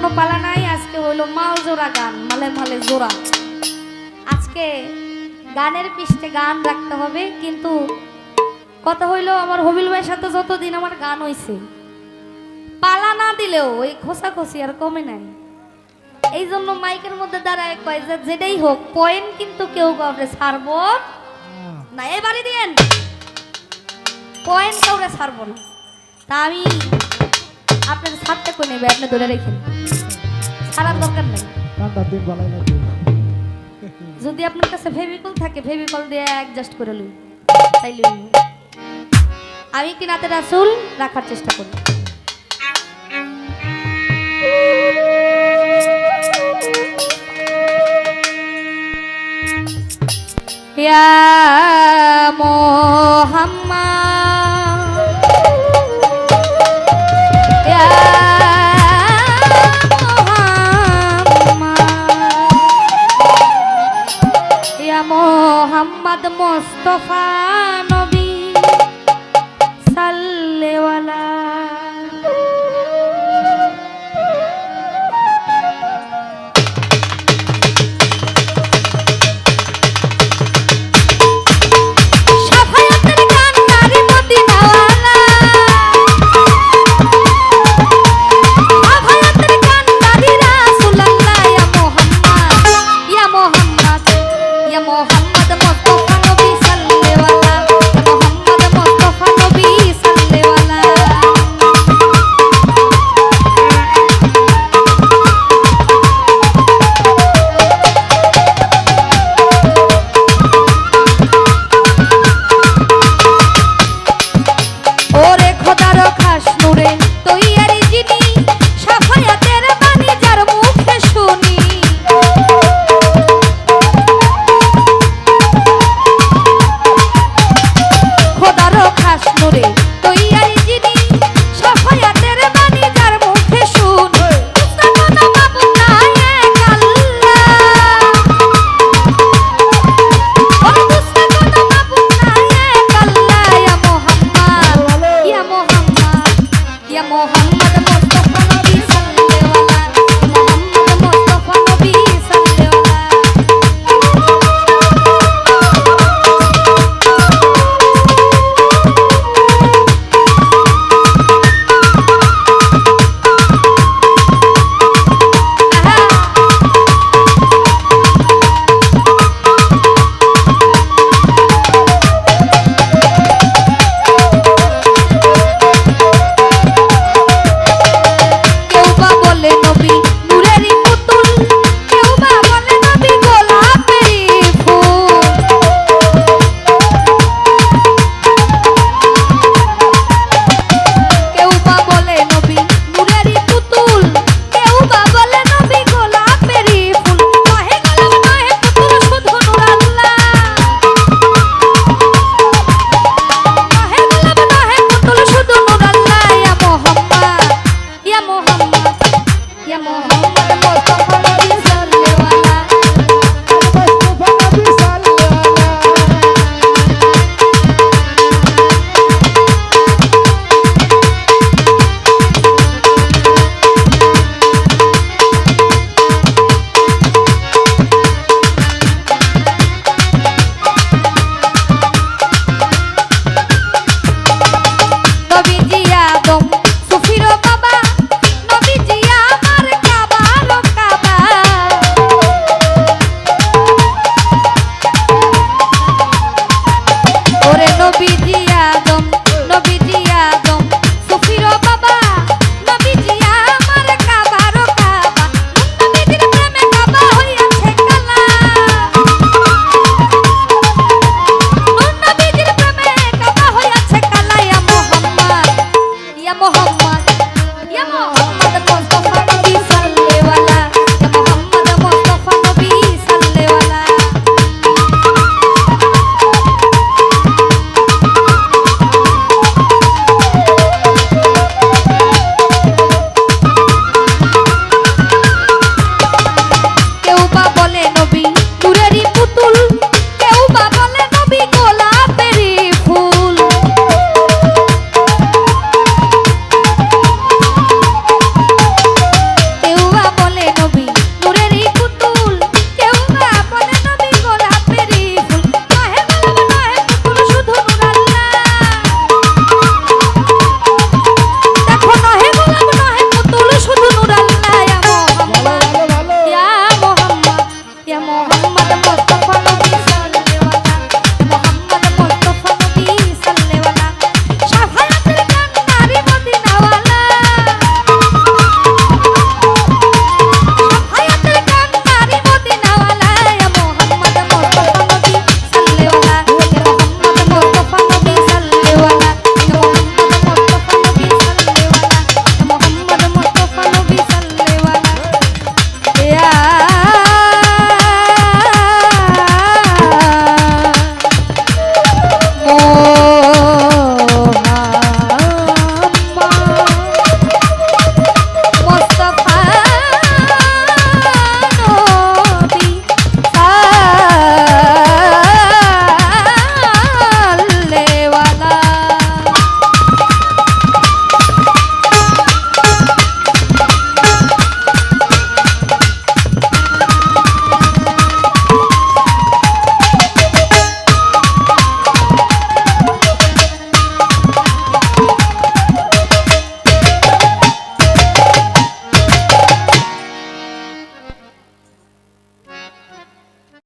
কোনো পালা নাই, আজকে হইল মাল জোড়া গান, মালে মালে জোড়া। আজকে গানের পৃষ্ঠে গান রাখতে হবে, কিন্তু কথা হইল আমার হবিল ভাইয়ের সাথে যতদিন আমার গান হইছে, পালা না দিলেও ওই খোসাখসি আর কমে নাই। এই জন্য মাইকের মধ্যে দাঁড়ায় কয় যে যেটাই হোক, পয়েন্ট কিন্তু কেউ কাউকে ছাড়বো না। এবারে দিয়েন, পয়েন্ট কাউকে ছাড়বো না। তা আমি আপনার ছাড়তে করে নেবে? আপনি ধরে রেখেন। ছাড়ার দরকার নেই। যদি আপনার কাছে ফেভিকল থাকে ফেভিকল দিয়ে অ্যাডজাস্ট করে লই। তাইলে লই। আমি কি নাতে রাসুল? রাখার চেষ্টা করি ইয়া মোস্তফা নবী Muhammad. या मोहम्मद मुस्तफ़ा বিধি